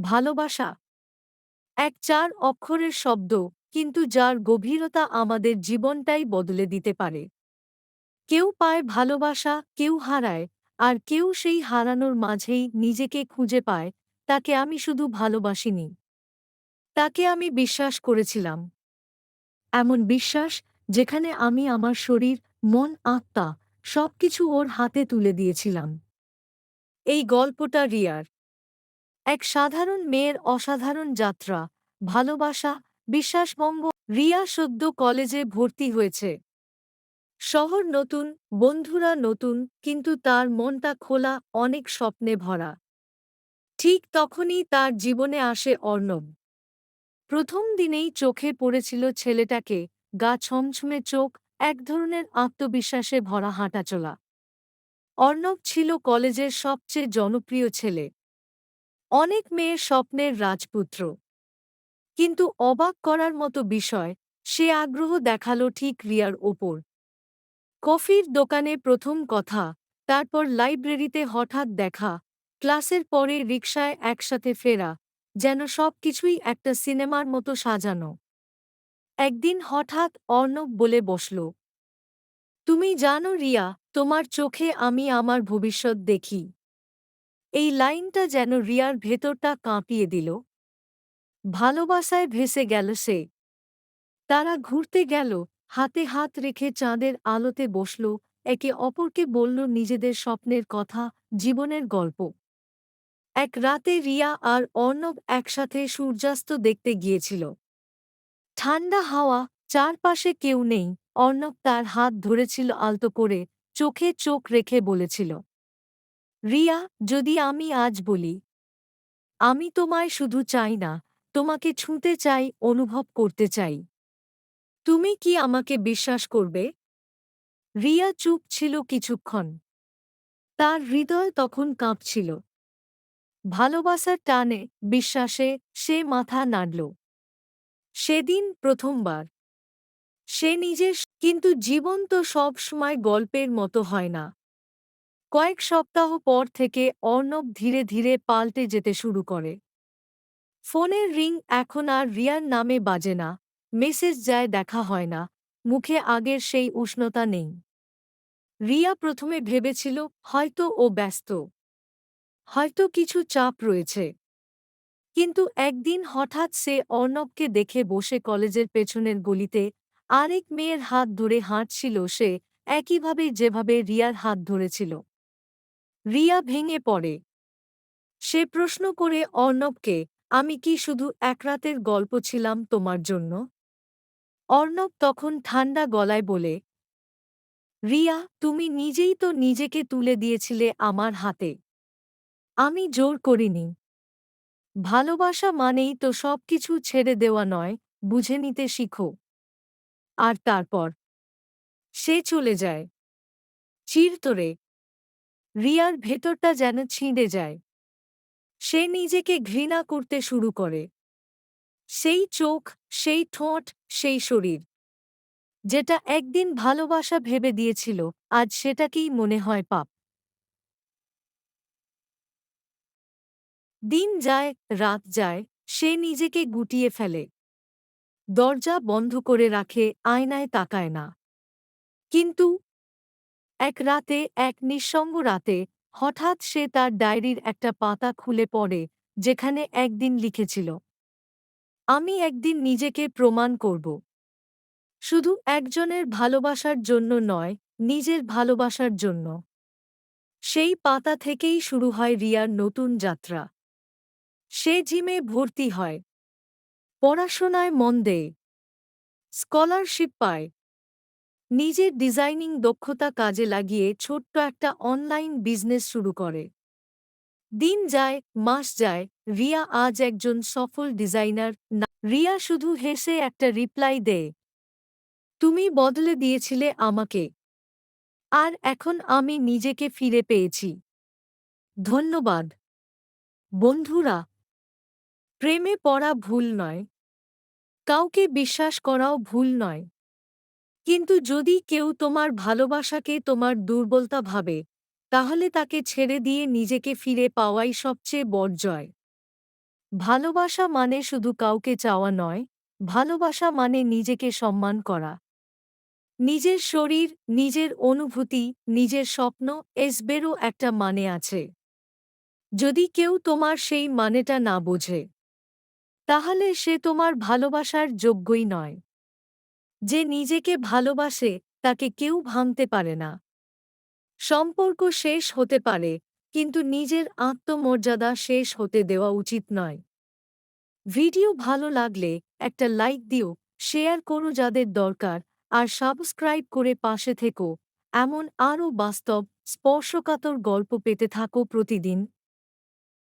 ভালোবাসা। এক চার অক্ষরের শব্দ, কিন্তু যার গভীরতা আমাদের জীবনটাই বদলে দিতে পারে। কেউ পায় ভালোবাসা, কেউ হারায়, আর কেউ সেই হারানোর মাঝেই নিজেকে খুঁজে পায়, তাকে আমি শুধু ভালোবাসিনি। তাকে আমি বিশ্বাস করেছিলাম। এমন বিশ্বাস যেখানে আমি আমার শরীর, মন, আত্মা সবকিছু ওর হাতে তুলে দিয়েছিলাম। এই গল্পটা রিয়ার। এক সাধারণ মেয়ের অসাধারণ যাত্রা, ভালোবাসা বিশ্বাসভঙ্গ রিয়া সদ্য কলেজে ভর্তি হয়েছে। শহর নতুন, বন্ধুরা নতুন, কিন্তু তার মনটা খোলা, অনেক স্বপ্নে ভরা। ঠিক তখনই তার জীবনে আসে অর্ণব। প্রথম দিনেই চোখে পড়েছিল ছেলেটাকে, গা ছমছমে চোখ, এক ধরনের আত্মবিশ্বাসে ভরা হাঁটাচলা। অর্ণব ছিল কলেজের সবচেয়ে জনপ্রিয় ছেলে। অনেক মেয়ের স্বপ্নের রাজপুত্র। কিন্তু অবাক করার মতো বিষয়, সে আগ্রহ দেখাল ঠিক রিয়ার ওপর। কফির দোকানে প্রথম কথা, তারপর লাইব্রেরিতে হঠাৎ দেখা, ক্লাসের পরে রিকশায় একসাথে ফেরা, যেন সব কিছুই একটা সিনেমার মতো সাজানো। একদিন হঠাৎ অর্ণব বলে বসল, তুমি জানো রিয়া, তোমার চোখে আমি আমার ভবিষ্যৎ দেখি। এই লাইনটা যেন রিয়ার ভেতরটা কাঁপিয়ে দিল। ভালোবাসায় ভেসে গেল সে। তারা ঘুরতে গেল, হাতে হাত রেখে চাঁদের আলোতে বসল, একে অপরকে বলল নিজেদের স্বপ্নের কথা, জীবনের গল্প। এক রাতে রিয়া আর অর্ণব একসাথে সূর্যাস্ত দেখতে গিয়েছিল। ঠান্ডা হাওয়া, চারপাশে কেউ নেই, অর্ণব তার হাত ধরেছিল আলতো করে, চোখে চোখ রেখে বলেছিল। রিয়া, যদি আমি আজ বলি, আমি তোমায় শুধু চাই না, তোমাকে ছুঁতে চাই, অনুভব করতে চাই। তুমি কি আমাকে বিশ্বাস করবে? রিয়া চুপ ছিল কিছুক্ষণ। তার হৃদয় তখন কাঁপছিল। ভালোবাসার টানে বিশ্বাসে সে মাথা নাড়ল। সেদিন প্রথমবার। সে নিজের, কিন্তু জীবন তো সব সময় গল্পের মতো হয় না। কয়েক সপ্তাহ পর থেকে অর্ণব ধীরে ধীরে পাল্টে যেতে শুরু করে। ফোনের রিং এখন আর রিয়ার নামে বাজে না, মেসেজ যায় দেখা হয় না, মুখে আগের সেই উষ্ণতা নেই। রিয়া প্রথমে ভেবেছিল, হয়তো ও ব্যস্ত। হয়তো কিছু চাপ রয়েছে। কিন্তু একদিন হঠাৎ সে অর্ণবকে দেখে বসে কলেজের পেছনের গলিতে আরেক মেয়ের হাত ধরে হাঁটছিল সে, একইভাবে যেভাবে রিয়ার হাত ধরেছিল। রিয়া ভেঙে পড়ে। সে প্রশ্ন করে, অর্ণবকে, আমি কি শুধু এক রাতের গল্প ছিলাম তোমার জন্য? অর্ণব তখন ঠান্ডা গলায় বলে, রিয়া, তুমি নিজেই তো নিজেকে তুলে দিয়েছিলে আমার হাতে। আমি জোর করিনি। ভালোবাসা মানেই তো সব কিছু ছেড়ে দেওয়া নয়, বুঝে নিতে শিখো। আর তারপর সে চলে যায়। চিরতরে রিয়ার ভেতরটা যেন ছিঁড়ে যায়। সে নিজেকে ঘৃণা করতে শুরু করে। সেই চোখ, সেই ঠোঁট, সেই শরীর, যেটা একদিন ভালোবাসা ভেবে দিয়েছিল, আজ সেটাকেই মনে হয় পাপ। দিন যায়, রাত যায়, সে নিজেকে গুটিয়ে ফেলে। দরজা বন্ধ করে রাখে, আয়নায় তাকায় না। কিন্তু এক রাতে, এক নিঃসঙ্গ রাতে, হঠাৎ সে তার ডায়েরির একটা পাতা খুলে পড়ে, যেখানে একদিন লিখেছিল, আমি একদিন নিজেকে প্রমাণ করব। শুধু একজনের ভালোবাসার জন্য নয়, নিজের ভালোবাসার জন্য। সেই পাতা থেকেই শুরু হয় রিয়ার নতুন যাত্রা। সে জিমে ভর্তি হয়। পড়াশোনায় মন দেয়। স্কলারশিপ পায়। নিজের ডিজাইনিং দক্ষতা কাজে লাগিয়ে ছোট্ট একটা অনলাইন বিজনেস শুরু করে। দিন যায়, মাস যায়, রিয়া আজ একজন সফল ডিজাইনার না, রিয়া শুধু হেসে একটা রিপ্লাই দেয়, তুমি বদলে দিয়েছিলে আমাকে। আর এখন আমি নিজেকে ফিরে পেয়েছি। ধন্যবাদ। বন্ধুরা, প্রেমে পড়া ভুল নয়। কাউকে বিশ্বাস করাও ভুল নয়। কিন্তু যদি কেউ তোমার ভালোবাসাকে তোমার দুর্বলতা ভাবে, তাহলে তাকে ছেড়ে দিয়ে নিজেকে ফিরে পাওয়াই সবচেয়ে বড় জয়। ভালোবাসা মানে শুধু কাউকে চাওয়া নয়, ভালোবাসা মানে নিজেকে সম্মান করা। নিজের শরীর, নিজের অনুভূতি, নিজের স্বপ্ন, এসবেরও একটা মানে আছে। যদি কেউ তোমার সেই মানেটা না বোঝে, তাহলে সে তোমার ভালোবাসার যোগ্যই নয়। যে নিজেকে ভালোবাসে, তাকে কেউ ভাঙতে পারে না। সম্পর্ক শেষ হতে পারে, কিন্তু নিজের আত্মমর্যাদা শেষ হতে দেওয়া উচিত নয়। ভিডিও ভালো লাগলে একটা লাইক দিও, শেয়ার করো যাদের দরকার, আর সাবস্ক্রাইব করে পাশে থেকো। এমন আরও বাস্তব, স্পর্শকাতর গল্প পেতে থাকো প্রতিদিন।